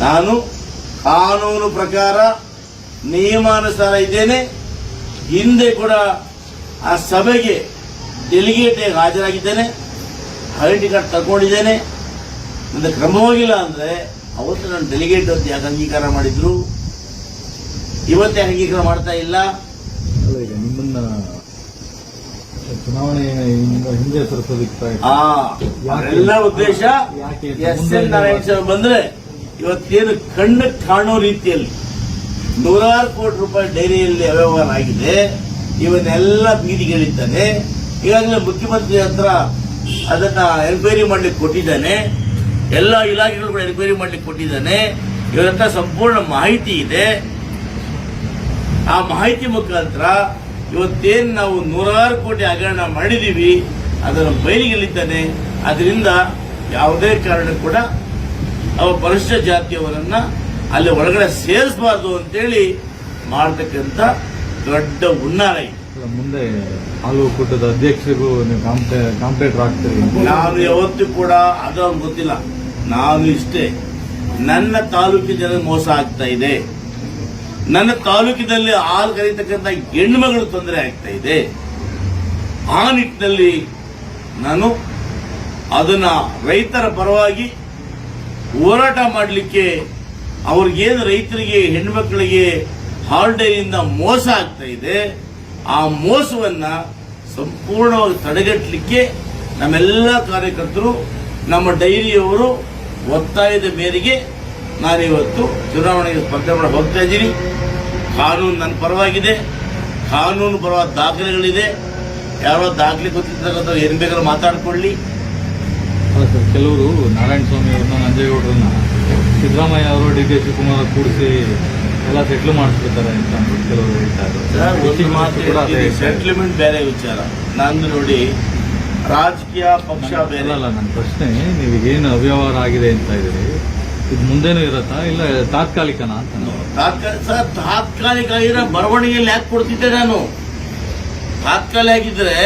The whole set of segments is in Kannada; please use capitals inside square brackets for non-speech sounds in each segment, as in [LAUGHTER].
ನಾನು ಕಾನೂನು ಪ್ರಕಾರ ನಿಯಮಾನುಸಾರ ಇದ್ದೇನೆ. ಹಿಂದೆ ಕೂಡ ಆ ಸಭೆಗೆ ಡೆಲಿಗೇಟ್ ಆಗಿ ಹಾಜರಾಗಿದ್ದೇನೆ. ಐಡೆಂಟಿ ಕಾರ್ಡ್ ತಗೊಂಡಿದ್ದೇನೆ ನನ್ನ ಕ್ರಮವಾಗಿಲ್ಲ ಅಂದ್ರೆ ಅವತ್ತು ನಾನು ಡೆಲಿಗೇಟ್ ಅಂತ ಯಾಕೆ ಅಂಗೀಕಾರ ಮಾಡಿದ್ರು? ಇವತ್ತೇ ಅಂಗೀಕಾರ ಮಾಡ್ತಾ ಇಲ್ಲ. ನಿಮ್ಮನ್ನ ಚುನಾವಣೆ ಹಿಂದೆ- ಆ ಅವರೆಲ್ಲ ಉದ್ದೇಶ ಎಸ್ ಎನ್ ನಾರಾಯಣ ಸ್ವಾಮಿ ಬಂದ್ರೆ ಇವತ್ತೇನು ಕಣ್ಣು ಕಾಣೋ ರೀತಿಯಲ್ಲಿ ನೂರಾರು ಕೋಟಿ ರೂಪಾಯಿ ಡೈರಿಯಲ್ಲಿ ಅವ್ಯವಹಾರ ಆಗಿದೆ. ಇವನ್ನೆಲ್ಲ ಬೀದಿಗಳಿದ್ದಾನೆ. ಈಗಾಗಲೇ ಮುಖ್ಯಮಂತ್ರಿ ಹತ್ರ ಅದನ್ನ ಎನ್ಕ್ವೈರಿ ಮಾಡ್ಲಿಕ್ಕೆ ಕೊಟ್ಟಿದ್ದಾನೆ. ಎಲ್ಲ ಇಲಾಖೆಗಳು ಕೂಡ ಎನ್ಕ್ವೈರಿ ಮಾಡ್ಲಿಕ್ಕೆ ಕೊಟ್ಟಿದ್ದಾನೆ. ಇವರತ್ರ ಸಂಪೂರ್ಣ ಮಾಹಿತಿ ಇದೆ. ಆ ಮಾಹಿತಿ ಮುಖಾಂತರ ಇವತ್ತೇನು ನಾವು ನೂರಾರು ಕೋಟಿ ಹಗರಣ ಮಾಡಿದ್ದೀವಿ ಅದನ್ನು ಬಯಲಿಗೆಲ್ಲಿದ್ದಾನೆ. ಅದರಿಂದ ಯಾವುದೇ ಕಾರಣ ಕೂಡ ಅವ ಪರಿಶಿಷ್ಟ ಜಾತಿಯವರನ್ನ ಅಲ್ಲಿ ಒಳಗಡೆ ಸೇರಿಸಬಾರ್ದು ಅಂತೇಳಿ ಮಾಡ್ತಕ್ಕಂಥ ದೊಡ್ಡ ಹುನ್ನಾರ ಮುಂದೆ ಹಾಲು ಕೂಟದ ಅಧ್ಯಕ್ಷರಿಗೂ ನೀವು ಕಾಂಪಿಟೇಟರ್ ಆಗ್ತೀರಿ. ನಾನು ಯಾವತ್ತೂ ಕೂಡ ಅದು ಅವ್ರಿಗೆ ಗೊತ್ತಿಲ್ಲ. ನಾನು ಇಷ್ಟೇ. ನನ್ನ ತಾಲೂಕಿನ ಜನ ಮೋಸ ಆಗ್ತಾ ಇದೆ. ನನ್ನ ತಾಲೂಕಿನಲ್ಲಿ ಹಾಲು ಕರೀತಕ್ಕಂಥ ಹೆಣ್ಮಗಳು ತೊಂದರೆ ಆಗ್ತಾ ಇದೆ. ಆ ನಿಟ್ಟಿನಲ್ಲಿ ನಾನು ಅದನ್ನ ರೈತರ ಪರವಾಗಿ ಹೋರಾಟ ಮಾಡಲಿಕ್ಕೆ ಅವ್ರಿಗೇನು ರೈತರಿಗೆ, ಹೆಣ್ಮಕ್ಳಿಗೆ ಹಾಲ್ಡೇಯಿಂದ ಮೋಸ ಆಗ್ತಾ ಇದೆ, ಆ ಮೋಸವನ್ನು ಸಂಪೂರ್ಣವಾಗಿ ತಡೆಗಟ್ಟಲಿಕ್ಕೆ ನಮ್ಮೆಲ್ಲ ಕಾರ್ಯಕರ್ತರು, ನಮ್ಮ ಡೈರಿಯವರು ಒತ್ತಾಯದ ಮೇರೆಗೆ ನಾನಿವತ್ತು ಚುನಾವಣೆಗೆ ಸ್ಪರ್ಧೆ ಮಾಡಿ ಹೋಗ್ತಾ ಇದ್ದೀನಿ. ಕಾನೂನು ನನ್ನ ಪರವಾಗಿದೆ. ಕಾನೂನು ಪರವಾದ ದಾಖಲೆಗಳಿದೆ. ಯಾರೋ ದಾಖಲೆ ಗೊತ್ತಿರ್ತಕ್ಕಂಥ ಏನು ಬೇಕಾದ್ರೂ ಮಾತಾಡಿಕೊಳ್ಳಿ. ಕೆಲವರು ನಾರಾಯಣ ಸ್ವಾಮಿ ಅವ್ರನ್ನ ನಂಜೇಗೌಡರನ್ನ ಸಿದ್ದರಾಮಯ್ಯ ಅವರು ಡಿ ಕೆ ಶಿವಕುಮಾರ್ ಕೂಡಿಸಿ ಎಲ್ಲ ಸೆಟ್ಲ್ ಮಾಡಿಸ್ಬಿಡ್ತಾರೆ ಅಂತ ಅಂದ್ಬಿಟ್ಟು ಕೆಲವರು ಹೇಳ್ತಾರೆ ಸೆಟ್ಲ್ಮೆಂಟ್ ಬೇರೆ ವಿಚಾರ. ನಾನು ನೋಡಿ ರಾಜಕೀಯ ಪಕ್ಷ ಬೇರೆ. ಅಲ್ಲ ನನ್ನ ಪ್ರಶ್ನೆ ನೀವು ಏನು ಅವ್ಯವಹಾರ ಆಗಿದೆ ಅಂತ ಇದ್ದೀರಿ? ಇದು ಮುಂದೇನೂ ಇರತ್ತಾ ಇಲ್ಲ ತಾತ್ಕಾಲಿಕನ ಅಂತ. ತಾತ್ಕಾಲಿಕ ಸರ್ ತಾತ್ಕಾಲಿಕ ಇರೋ ಬರವಣಿಗೆಯಲ್ಲಿ ಯಾಕೆ ಕೊಡ್ತಿದ್ದೆ ನಾನು? ತಾತ್ಕಾಲಿಕ ಆಗಿದ್ರೆ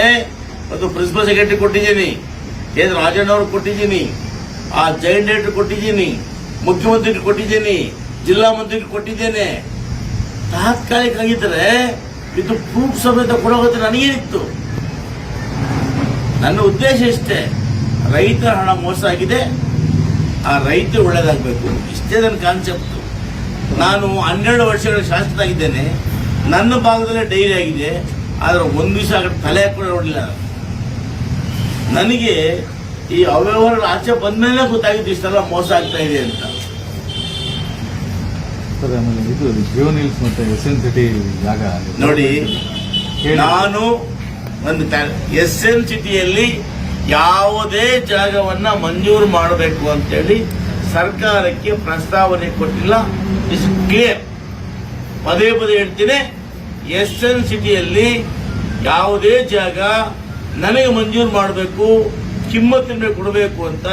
ಅದು ಪ್ರಿನ್ಸಿಪಲ್ ಸೆಕ್ರೆಟರಿ ಕೊಟ್ಟಿದ್ದೀನಿ. ಕೆ ರಾಜಣ್ಣವ್ರಿಗೆ ಕೊಟ್ಟಿದ್ದೀನಿ. ಆ ಜೈನ್ ಡೈರೆಕ್ಟರ್ ಕೊಟ್ಟಿದ್ದೀನಿ. ಮುಖ್ಯಮಂತ್ರಿಗೆ ಕೊಟ್ಟಿದ್ದೀನಿ. ಜಿಲ್ಲಾ ಮಂತ್ರಿಗೆ ಕೊಟ್ಟಿದ್ದೇನೆ. ತಾತ್ಕಾಲಿಕ ಆಗಿದ್ರೆ ಇದು ಪ್ರೂಫ್ ಸಮೇತ ಕೊಡೋಗುತ್ತೆ ನನಗೇನಿತ್ತು. ನನ್ನ ಉದ್ದೇಶ ಇಷ್ಟೇ, ರೈತರ ಹಣ ಮೋಸ ಆಗಿದೆ. ಆ ರೈತರು ಒಳ್ಳೇದಾಗಬೇಕು. ಇಷ್ಟೇ ನನ್ನ ಕಾನ್ಸೆಪ್ಟು ನಾನು ಹನ್ನೆರಡು ವರ್ಷಗಳ ಶಾಸಕನಾಗಿದ್ದೇನೆ ನನ್ನ ಭಾಗದಲ್ಲೇ ಡೈರಿ ಆಗಿದೆ. ಆದರೆ ಒಂದು ದಿವಸ ತಲೆ ಕೂಡ ನೋಡಲಿಲ್ಲ. ನನಗೆ ಈ ಅವ್ಯವಹಾರ ಆಚೆ ಬಂದ್ಮೇಲೆ ಗೊತ್ತಾಗಿದ್ದು ಇಷ್ಟೆಲ್ಲ ಮೋಸ ಆಗ್ತಾ ಇದೆ ಅಂತ. ಇದು ಮತ್ತೆ ಎಸ್ ಎನ್ ಸಿಟಿ ಜಾಗ ನೋಡಿ ನಾನು ಒಂದು ಎಸ್ ಎನ್ ಸಿಟಿಯಲ್ಲಿ ಯಾವುದೇ ಜಾಗವನ್ನ ಮಂಜೂರು ಮಾಡಬೇಕು ಅಂತೇಳಿ ಸರ್ಕಾರಕ್ಕೆ ಪ್ರಸ್ತಾವನೆ ಕೊಟ್ಟಿಲ್ಲ. ಇಸ್ ಕ್ಲಿಯರ್ ಪದೇ ಪದೇ ಹೇಳ್ತೀನಿ ಎಸ್ ಎನ್ ಸಿಟಿಯಲ್ಲಿ ಯಾವುದೇ ಜಾಗ ನನಗೆ ಮಂಜೂರು ಮಾಡಬೇಕು, ಕಿಮ್ಮತ್ತಿನ ಕೊಡಬೇಕು ಅಂತ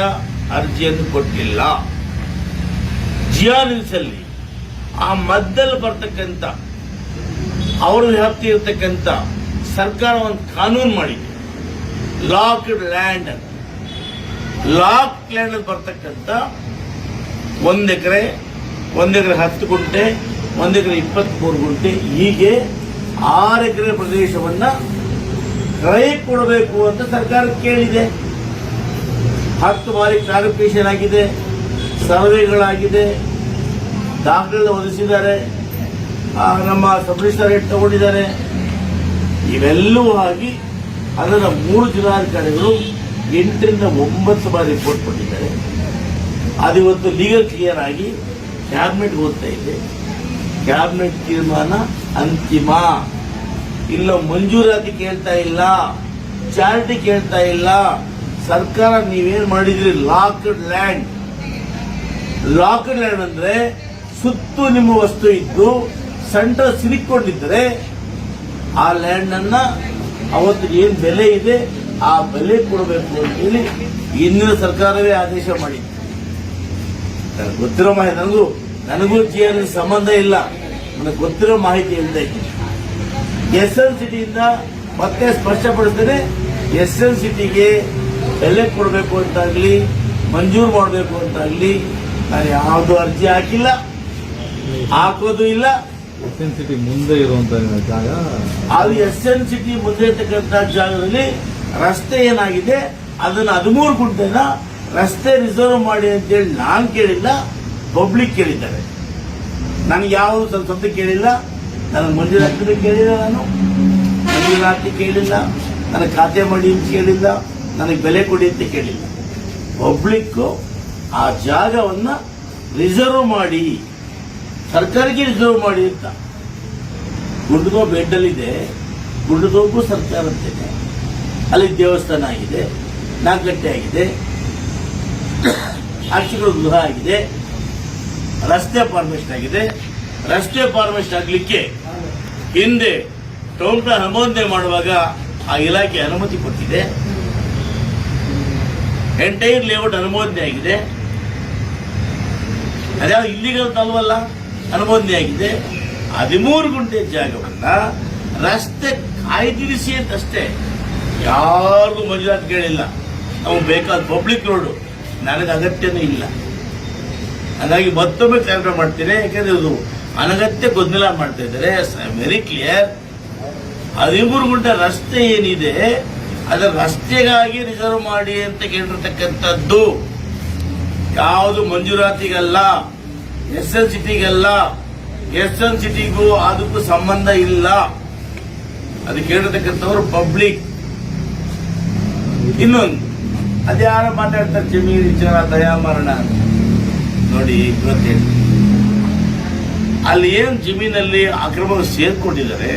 ಅರ್ಜಿಯನ್ನು ಕೊಟ್ಟಿಲ್ಲ. ಜಿಯಾನಿಲ್ಸಲ್ಲಿ ಆ ಮದ್ದಲ್ಲಿ ಬರ್ತಕ್ಕಂಥ, ಅವರ ವ್ಯಾಪ್ತಿ ಇರತಕ್ಕಂಥ ಸರ್ಕಾರ ಒಂದು ಕಾನೂನು ಮಾಡಿದೆ. ಲಾಕ್ಡ್ ಲ್ಯಾಂಡ್ ಅಂತ. ಲಾಕ್ ಲ್ಯಾಂಡ್ ಬರ್ತಕ್ಕಂಥ ಒಂದು ಎಕರೆ ಒಂದು ಎಕರೆ ಹತ್ತು ಗುಂಟೆ, ಒಂದು ಎಕರೆ ಇಪ್ಪತ್ತ್ಮೂರು ಗುಂಟೆ, ಹೀಗೆ ಆರು ಎಕರೆ ಪ್ರದೇಶವನ್ನ ಕ್ರಯ ಕೊಡಬೇಕು ಅಂತ ಸರ್ಕಾರ ಕೇಳಿದೆ. ಹತ್ತು ಬಾರಿ ಕ್ಲಾರಿಫಿಕೇಶನ್ ಆಗಿದೆ, ಸರ್ವೆಗಳಾಗಿದೆ ದಾಖಲೆ ಒದಗಿಸಿದ್ದಾರೆ ನಮ್ಮ ಸಬ್ ಏಟ್ ರೇಟ್ ತಗೊಂಡಿದ್ದಾರೆ. ಇವೆಲ್ಲವೂ ಆಗಿ ಅದರ ಮೂರು ಜಿಲ್ಲಾಧಿಕಾರಿಗಳು ಎಂಟರಿಂದ ಒಂಬತ್ತು ಬಾರಿ ರಿಪೋರ್ಟ್ ಕೊಟ್ಟಿದ್ದಾರೆ. ಅದು ಇವತ್ತು ಲೀಗಲ್ ಕ್ಲಿಯರ್ ಆಗಿ ಕ್ಯಾಬಿನೆಟ್ ಓದ್ತಾ ಇದೆ. ಕ್ಯಾಬಿನೆಟ್ ತೀರ್ಮಾನ ಅಂತಿಮ. ಇಲ್ಲ, ಮಂಜೂರಾತಿ ಕೇಳ್ತಾ ಇಲ್ಲ, ಚಾರಿಟಿ ಕೇಳ್ತಾ ಇಲ್ಲ, ಸರ್ಕಾರ ನೀವೇನ್ ಮಾಡಿದ್ರಿ? Locked land. ಲಾಕ್ಡ್ ಲ್ಯಾಂಡ್ ಅಂದ್ರೆ ಸುತ್ತು ನಿಮ್ಮ ವಸ್ತು ಇದ್ದು ಸೆಂಟರ್ ಸಿಲಿಕೊಂಡಿದ್ರೆ ಆ ಲ್ಯಾಂಡ್ ಅನ್ನ ಅವತ್ತು ಏನ್ ಬೆಲೆ ಇದೆ, ಆ ಬೆಲೆ ಕೊಡಬೇಕು ಅಂತ ಹೇಳಿ ಇಂದಿನ ಸರ್ಕಾರವೇ ಆದೇಶ ಮಾಡಿತ್ತು. ನನಗೆ ಗೊತ್ತಿರೋ ಮಾಹಿತಿ, ನನಗೂ ನನಗೂ ಜಿ ಸಂಬಂಧ ಇಲ್ಲ. ನನಗೆ ಗೊತ್ತಿರೋ ಮಾಹಿತಿ ಹೇಳ್ತಾ ಇದ್ದೀನಿ. ಎಸ್ ಎಲ್ ಸಿಟಿಯಿಂದ ಮತ್ತೆ ಸ್ಪಷ್ಟಪಡಿಸ್ತೇನೆ ಎಸ್ ಎಲ್ ಸಿಟಿಗೆ ಬೆಲೆ ಕೊಡಬೇಕು ಅಂತಾಗ್ಲಿ ಮಂಜೂರು ಮಾಡಬೇಕು ಅಂತಾಗ್ಲಿ ನಾನು ಯಾವುದು ಅರ್ಜಿ ಹಾಕಿಲ್ಲ ಹಾಕೋದು ಇಲ್ಲ. ಎಸ್ ಎನ್ ಸಿಟಿ ಮುಂದೆ ಇರುವಂತ ಜಾಗ? ಅದು ಎಸ್ ಎನ್ ಸಿಟಿ ಮುಂದೆ ಇರ್ತಕ್ಕಂಥ ಜಾಗದಲ್ಲಿ ರಸ್ತೆ ಏನಾಗಿದೆ ಅದನ್ನ ಹದಿಮೂರು ಗುಂಟೆನ ರಸ್ತೆ ರಿಸರ್ವ್ ಮಾಡಿ ಅಂತೇಳಿ ನಾನು ಕೇಳಿಲ್ಲ ಪಬ್ಲಿಕ್ ಕೇಳಿದ್ದಾರೆ. ನನಗೆ ಯಾವ ಸ್ವಲ್ಪ ಸ್ವಲ್ಪ ಕೇಳಿಲ್ಲ. ನನಗೆ ಹಾಕಿದ್ರೆ ಕೇಳಿಲ್ಲ ನಾನು. ಮಂಜೂರಾತಿ ಕೇಳಿಲ್ಲ ನನಗೆ ಖಾತೆ ಮಾಡಿ ಅಂತ ಕೇಳಿಲ್ಲ, ನನಗೆ ಬೆಲೆ ಕೊಡಿ ಅಂತ ಕೇಳಿಲ್ಲ. ಪಬ್ಲಿಕ್ಕು ಆ ಜಾಗವನ್ನು ರಿಸರ್ವ್ ಮಾಡಿ, ಸರ್ಕಾರಕ್ಕೆ ರಿಸರ್ವ್ ಮಾಡಿ ಅಂತ. ಗುಂಡಗೋ ಬೆಡ್ಡಲ್ಲಿದೆ ಸರ್ಕಾರ ಅಂತೇನೆ ಅಲ್ಲಿ ದೇವಸ್ಥಾನ ಆಗಿದೆ, ನಾಲ್ಕಟ್ಟೆ ಆಗಿದೆ [COUGHS] ಅರ್ಚಕರ ಗೃಹ ಆಗಿದೆ, ರಸ್ತೆ ಪರ್ಮಿಷನ್ ಆಗಿದೆ. ರಸ್ತೆ ಫಾರ್ಮೆಸ್ಟ್ ಆಗಲಿಕ್ಕೆ ಹಿಂದೆ ಟೌನ್ ಪ್ಲಾನ್ ಅನುಮೋದನೆ ಮಾಡುವಾಗ ಆ ಇಲಾಖೆ ಅನುಮತಿ ಕೊಟ್ಟಿದೆ. ಎಂಟೈರ್ ಲೇಔಟ್ ಅನುಮೋದನೆ ಆಗಿದೆ. ಅದ್ಯಾವ ಇಲ್ಲಿಗಲ್ ಅಲ್ವಲ್ಲ? ಅನುಮೋದನೆ ಆಗಿದೆ. ಹದಿಮೂರು ಗುಂಟೆ ಜಾಗವನ್ನ ರಸ್ತೆ ಕಾಯ್ದಿರಿಸಿ ಅಂತಷ್ಟೇ ಯಾರಿಗೂ ಮಂಜೂರಾತಿ ಕೇಳಿಲ್ಲ. ನಾವು ಬೇಕಾದ ಪಬ್ಲಿಕ್ ರೋಡು ನನಗೆ ಅಗತ್ಯನೇ ಇಲ್ಲ. ಹಾಗಾಗಿ ಮತ್ತೊಮ್ಮೆ ಕ್ಲಾರಿಫೈ ಮಾಡ್ತೀನಿ. ಯಾಕಂದ್ರೆ ಇದು ಅನಗತ್ಯ ಗೊಂದಲ ಮಾಡ್ತಾ ಇದ್ದಾರೆ. ವೆರಿ ಕ್ಲಿಯರ್ ಹದಿಮೂರು ಗುಂಟೆ ರಸ್ತೆ ಏನಿದೆ ಅದರ ರಸ್ತೆಗಾಗಿ ರಿಸರ್ವ್ ಮಾಡಿ ಅಂತ ಕೇಳಿರ್ತಕ್ಕಂಥದ್ದು ಯಾವುದು ಮಂಜೂರಾತಿಗಲ್ಲ, ಎಸ್ ಎನ್ ಸಿಟಿಗಲ್ಲ, ಎಸ್ ಎನ್ ಸಿಟಿಗೂ ಅದಕ್ಕೂ ಸಂಬಂಧ ಇಲ್ಲ. ಅದು ಕೇಳಿರ್ತಕ್ಕಂಥವ್ರು ಪಬ್ಲಿಕ್ ಇನ್ನೊಂದು, ಅದ್ಯಾರು ಮಾತಾಡ್ತಾರೆ, ಜಮೀನು ವಿಚಾರ, ದಯಾಮರಣ ನೋಡಿ ಗೊತ್ತೇಳಿ ಅಲ್ಲಿ ಏನು ಜಮೀನಲ್ಲಿ ಅಕ್ರಮ ಸೇರ್ಕೊಂಡಿದ್ದಾರೆ